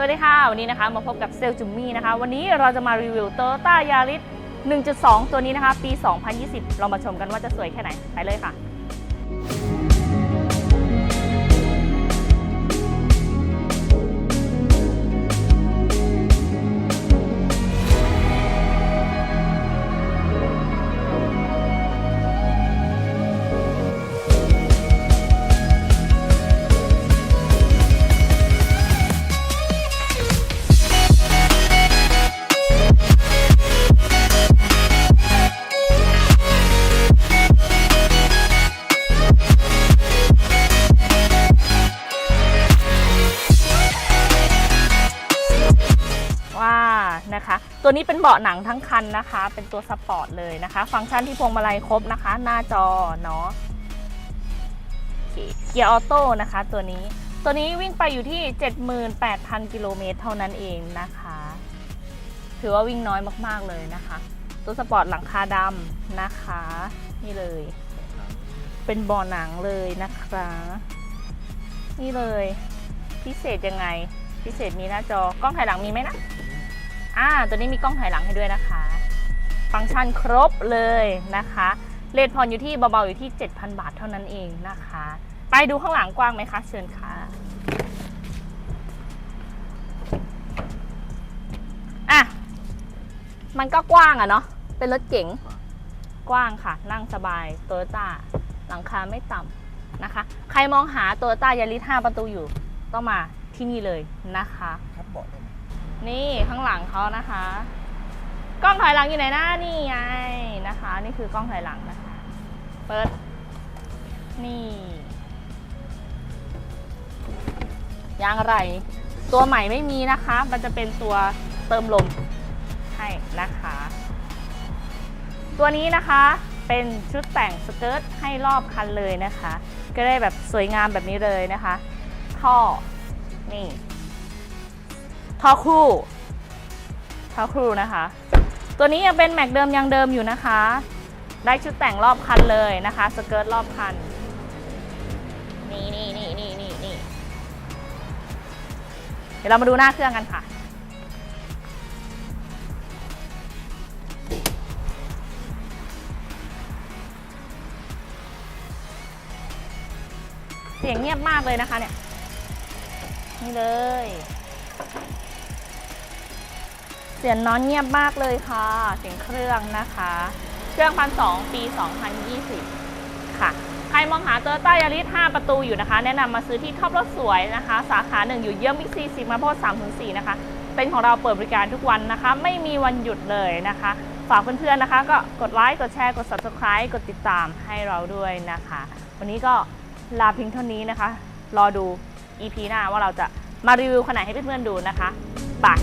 วัสดีค่ะ วันนี้นะคะมาพบกับเซลลจุมมี่นะคะ วันนี้เราจะมารีวิวโตโยต้ายาริส1.2 ตัวนี้นะคะ ปี 2020 เรามาชมกันว่าจะสวยแค่ไหน ไปเลยค่ะ นะคะ ตัวนี้เป็นเบาะหนังทั้งคันนะคะ เป็นตัวสปอร์ตเลยนะคะ ฟังก์ชันที่พวงมาลัยครบนะคะ หน้าจอเนาะเกียร์ออโต้นะคะ ตัวนี้ตัวนี้วิ่งไปอยู่ที่ 78,000 กิโลเมตรเท่านั้นเองนะคะ ถือว่าวิ่งน้อยมากๆเลยนะคะ ตัวสปอร์ตหลังคาดำนะคะ นี่เลย เป็นเบาะหนังเลยนะคะ นี่เลย พิเศษยังไง พิเศษมีหน้าจอกล้องถ่ายหลังมีไหมนะ อ่าตัวนี้มีกล้องถ่ายหลังให้ด้วยนะคะ ฟังก์ชันครบเลยนะคะเลทพรอยู่ที่เบาๆอยู่ที่ 7,000 บาทเท่านั้นเองนะคะ ไปดูข้างหลังกว้างไหมคะเชิญค่ะอะมันก็กว้างอะเนาะเป็นรถเก๋งกว้างค่ะ นั่งสบายโตโยต้าหลังคาไม่ต่ำนะคะ ใครมองหาโตโยต้ายาริส5ประตูอยู่ ต้องมาที่นี่เลยนะคะ ครับเบาะได้ไหม นี่ข้างหลังเขานะคะ กล้องถอยหลังอยู่ไหนนะนี่ไงนะคะ นี่คือกล้องถอยหลังนะคะ เปิด นี่ยางอะไร ตัวใหม่ไม่มีนะคะ มันจะเป็นตัวเติมลมให้นะคะ ตัวนี้นะคะเป็นชุดแต่งสเกิร์ตให้รอบคันเลยนะคะ ก็ได้แบบสวยงามแบบนี้เลยนะคะ ท่อ นี่ ท่อคู่ท่อคู่นะคะ ตัวนี้ยังเป็นแม็กเดิมยังเดิมอยู่นะคะ ได้ชุดแต่งรอบคันเลยนะคะ สเกิร์ตรอบคัน นี่นี่นี่นี่นี่นี่เดี๋ยวเรามาดูหน้าเครื่องกันค่ะ เสียงเงียบมากเลยนะคะเนี่ย นี่เลย เสียงน้อนเงียบมากเลยค่ะ เสียงเครื่องนะคะ เครื่องพันสองปี 2020 ค่ะ ใครมองหาโตโยต้ายาริส5ประตูอยู่นะคะ แนะนำมาซื้อที่ท็อปรถสวยนะคะ สาขาหนึ่งอยู่เยี่ยมบิ๊กซีซิมาโพส304นะคะ เป็นของเราเปิดบริการทุกวันนะคะ ไม่มีวันหยุดเลยนะคะ ฝากเพื่อนๆนะคะ ก็กดไลค์ กดแชร์ กด subscribe กดติดตามให้เราด้วยนะคะ วันนี้ก็ลาเพียงเท่านี้นะคะ รอดู EP หน้าว่าเราจะมารีวิวขนาดให้เพื่อนๆดูนะคะบาย